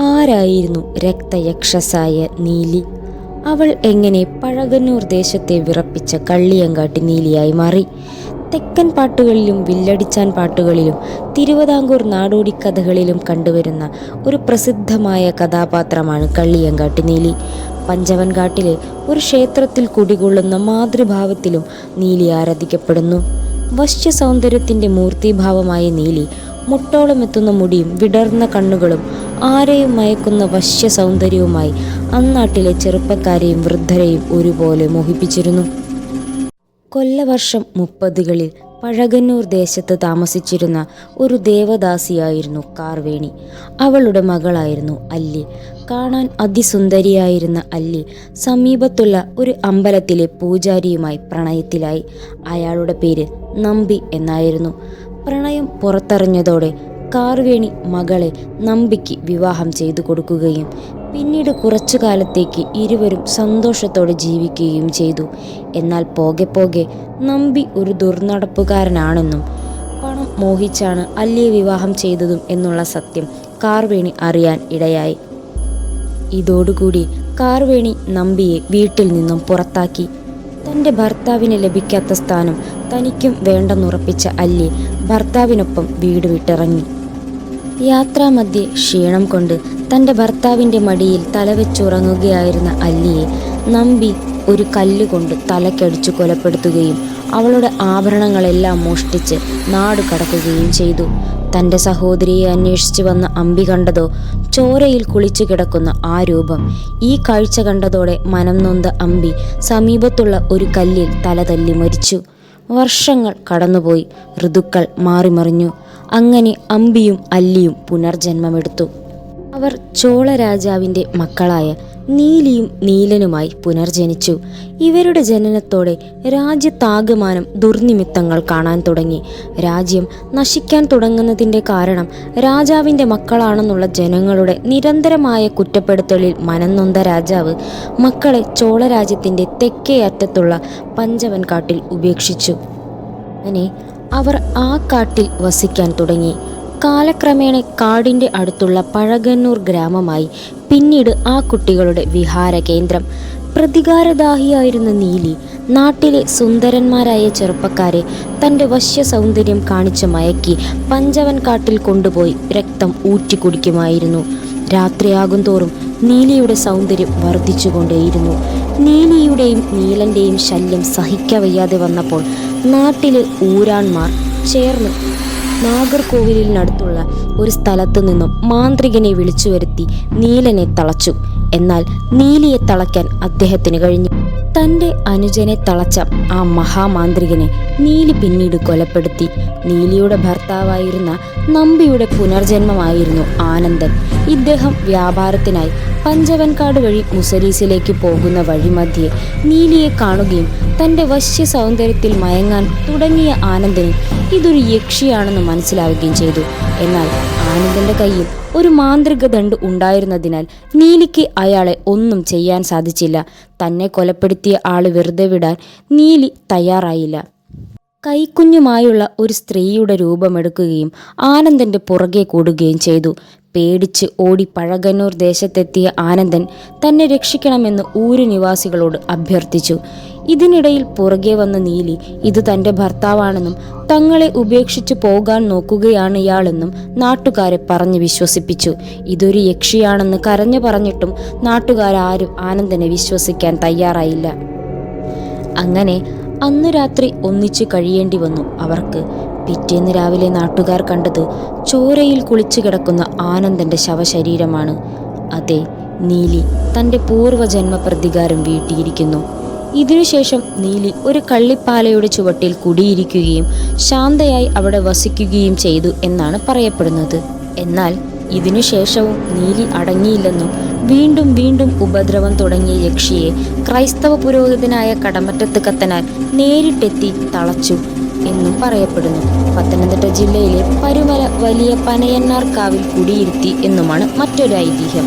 ആരായിരുന്നു രക്തയക്ഷസായ നീലി? അവൾ എങ്ങനെ പഴകന്നൂർ ദേശത്തെ വിറപ്പിച്ച കള്ളിയങ്കാട്ടി നീലിയായി മാറി? തെക്കൻ പാട്ടുകളിലും വില്ലടിച്ചാൻ പാട്ടുകളിലും തിരുവിതാംകൂർ നാടോടി കഥകളിലും കണ്ടുവരുന്ന ഒരു പ്രസിദ്ധമായ കഥാപാത്രമാണ് കള്ളിയങ്കാട്ടി നീലി. പഞ്ചവൻകാട്ടിലെ ഒരു ക്ഷേത്രത്തിൽ കുടികൊള്ളുന്ന മാതൃഭാവത്തിലും നീലി ആരാധിക്കപ്പെടുന്നു. വശ്യ സൗന്ദര്യത്തിന്റെ മൂർത്തിഭാവമായ നീലി മുട്ടോളം എത്തുന്ന മുടിയും വിടർന്ന കണ്ണുകളും ആരെയും മയക്കുന്ന വശ്യ സൗന്ദര്യവുമായി അന്നാട്ടിലെ ചെറുപ്പക്കാരെയും വൃദ്ധരെയും ഒരുപോലെ മോഹിപ്പിച്ചിരുന്നു. കൊല്ലവർഷം മുപ്പതുകളിൽ പഴകന്നൂർ ദേശത്ത് താമസിച്ചിരുന്ന ഒരു ദേവദാസിയായിരുന്നു കാർവേണി. അവളുടെ മകളായിരുന്നു അല്ലി. കാണാൻ അതിസുന്ദരിയായിരുന്ന അല്ലി സമീപത്തുള്ള ഒരു അമ്പലത്തിലെ പൂജാരിയുമായി പ്രണയത്തിലായി. അയാളുടെ പേര് നമ്പി എന്നായിരുന്നു. പ്രണയം പുറത്തറിഞ്ഞതോടെ കാർവേണി മകളെ നമ്പിക്ക് വിവാഹം ചെയ്തു കൊടുക്കുകയും പിന്നീട് കുറച്ചു കാലത്തേക്ക് ഇരുവരും സന്തോഷത്തോടെ ജീവിക്കുകയും ചെയ്തു. എന്നാൽ പോകെ പോകെ നമ്പി ഒരു ദുർനടപ്പുകാരനാണെന്നും പണം മോഹിച്ചാണ് അല്ലിയെ വിവാഹം ചെയ്തതും എന്നുള്ള സത്യം കാർവേണി അറിയാൻ ഇടയായി. ഇതോടുകൂടി കാർവേണി നമ്പിയെ വീട്ടിൽ നിന്നും പുറത്താക്കി. തന്റെ ഭർത്താവിന് ലഭിക്കാത്ത സ്ഥാനം തനിക്കും വേണ്ടെന്നുറപ്പിച്ച അല്ലി ഭർത്താവിനൊപ്പം വീട് വിട്ടിറങ്ങി. യാത്രാമധ്യേ ക്ഷീണം കൊണ്ട് തന്റെ ഭർത്താവിന്റെ മടിയിൽ തലവെച്ചുറങ്ങുകയായിരുന്ന അല്ലിയെ നമ്പി ഒരു കല്ലുകൊണ്ട് തലക്കടിച്ചു കൊലപ്പെടുത്തുകയും അവളുടെ ആഭരണങ്ങളെല്ലാം മോഷ്ടിച്ച് നാട് കടക്കുകയും ചെയ്തു. തന്റെ സഹോദരിയെ അന്വേഷിച്ചു വന്ന അമ്പി കണ്ടതോ ചോരയിൽ കുളിച്ചു കിടക്കുന്ന ആ രൂപം. ഈ കാഴ്ച കണ്ടതോടെ മനം നൊന്ത അമ്പി സമീപത്തുള്ള ഒരു കല്ലിൽ തല തല്ലി മരിച്ചു. വർഷങ്ങൾ കടന്നുപോയി. ഋതുക്കൾ മാറിമറിഞ്ഞു. അങ്ങനെ അമ്പിയും അല്ലിയും പുനർജന്മമെടുത്തു. അവർ ചോള രാജാവിന്റെ മക്കളായ നീലിയും നീലനുമായി പുനർജനിച്ചു. ഇവരുടെ ജനനത്തോടെ രാജ്യത്താകമാനം ദുർനിമിത്തങ്ങൾ കാണാൻ തുടങ്ങി. രാജ്യം നശിക്കാൻ തുടങ്ങുന്നതിന്റെ കാരണം രാജാവിന്റെ മക്കളാണെന്നുള്ള ജനങ്ങളുടെ നിരന്തരമായ കുറ്റപ്പെടുത്തലിൽ മനംനൊന്ത രാജാവ് മക്കളെ ചോളരാജ്യത്തിന്റെ തെക്കേ അറ്റത്തുള്ള പഞ്ചവൻകാട്ടിൽ ഉപേക്ഷിച്ചു. അങ്ങനെ അവർ ആ കാട്ടിൽ വസിക്കാൻ തുടങ്ങി. കാലക്രമേണ കാടിന്റെ അടുത്തുള്ള പഴകന്നൂർ ഗ്രാമമായി പിന്നീട് ആ കുട്ടികളുടെ വിഹാര കേന്ദ്രം. പ്രതികാരദാഹിയായിരുന്ന നീലി നാട്ടിലെ സുന്ദരന്മാരായ ചെറുപ്പക്കാരെ തന്റെ വശ്യ സൗന്ദര്യം കാണിച്ച് മയക്കി പഞ്ചവൻ കാട്ടിൽ കൊണ്ടുപോയി രക്തം ഊറ്റിക്കുടിക്കുമായിരുന്നു രാത്രിയാകും തോറും നീലിയുടെ സൗന്ദര്യം വർദ്ധിച്ചുകൊണ്ടേയിരുന്നു. നീലിയുടെയും നീലന്റെയും ശല്യം സഹിക്കവയ്യാതെ വന്നപ്പോൾ നാട്ടിലെ ഊരാൺമാർ ചേർന്ന് നാഗർകോവിലിനടുത്തുള്ള ഒരു സ്ഥലത്തു നിന്നും മാന്ത്രികനെ വിളിച്ചു വരുത്തി നീലനെ തളച്ചു. എന്നാൽ നീലിയെ തളയ്ക്കാൻ അദ്ദേഹത്തിന് കഴിഞ്ഞു. തന്റെ അനുജനെ തളച്ച ആ മഹാമാന്ത്രികനെ നീലി പിന്നീട് കൊലപ്പെടുത്തി. നീലിയുടെ ഭർത്താവായിരുന്ന നമ്പിയുടെ പുനർജന്മമായിരുന്നു ആനന്ദൻ. ഇദ്ദേഹം വ്യാപാരത്തിനായി പഞ്ചവൻകാട് വഴി മുസരീസിലേക്ക് പോകുന്ന വഴിമധ്യേ നീലിയെ കാണുകയും തന്റെ വശ്യ സൗന്ദര്യത്തിൽ മയങ്ങാൻ തുടങ്ങിയ ആനന്ദന് ഇതൊരു യക്ഷിയാണെന്ന് മനസ്സിലാവുകയും ചെയ്തു. എന്നാൽ ആനന്ദന്റെ കയ്യിൽ ഒരു മാന്ത്രിക ദണ്ട് ഉണ്ടായിരുന്നതിനാൽ നീലിക്ക് അയാളെ ഒന്നും ചെയ്യാൻ സാധിച്ചില്ല. തന്നെ കൊലപ്പെടുത്തിയ ആൾ വെറുതെ വിടാൻ നീലി തയ്യാറായില്ല. കൈക്കുഞ്ഞുമായുള്ള ഒരു സ്ത്രീയുടെ രൂപമെടുക്കുകയും ആനന്ദന്റെ പുറകെ കൂടുകയും ചെയ്തു. പേടിച്ച് ഓടി പഴകന്നൂർ ദേശത്തെത്തിയ ആനന്ദൻ തന്നെ രക്ഷിക്കണമെന്ന് ഊരു നിവാസികളോട് അഭ്യർത്ഥിച്ചു. ഇതിനിടയിൽ പുറകെ വന്ന നീലി ഇത് തന്റെ ഭർത്താവാണെന്നും തങ്ങളെ ഉപേക്ഷിച്ചു പോകാൻ നോക്കുകയാണ് ഇയാളെന്നും നാട്ടുകാരെ പറഞ്ഞു വിശ്വസിപ്പിച്ചു. ഇതൊരു യക്ഷിയാണെന്ന് കരഞ്ഞു പറഞ്ഞിട്ടും നാട്ടുകാരാരും ആനന്ദനെ വിശ്വസിക്കാൻ തയ്യാറായില്ല. അങ്ങനെ അന്ന് രാത്രി ഒന്നിച്ചു കഴിയേണ്ടി വന്നു. അവർക്ക് പിറ്റേന്ന് രാവിലെ നാട്ടുകാർ കണ്ടത് ചോരയിൽ കുളിച്ചു കിടക്കുന്ന ആനന്ദന്റെ ശവശരീരമാണ്. അതെ നീലി തന്റെ പൂർവജന്മ പ്രതികാരം വീട്ടിയിരിക്കുന്നു ഇതിനുശേഷം നീലി ഒരു കള്ളിപ്പാലയുടെ ചുവട്ടിൽ കുടിയിരിക്കുകയും ശാന്തയായി അവിടെ വസിക്കുകയും ചെയ്തു എന്നാണ് പറയപ്പെടുന്നത്. എന്നാൽ ഇതിനുശേഷവും നീലി അടങ്ങിയില്ലെന്നും വീണ്ടും വീണ്ടും ഉപദ്രവം തുടങ്ങിയ യക്ഷിയെ ക്രൈസ്തവ പുരോഹിതനായ കടമറ്റത്ത് കത്തനാൽ നേരിട്ടെത്തി തളച്ചു എന്നും പറയപ്പെടുന്നു. പത്തനംതിട്ട ജില്ലയിലെ പരുമല വലിയ പനയന്നാർ കാവിൽ കുടിയിരുത്തി എന്നുമാണ് മറ്റൊരു ഐതിഹ്യം.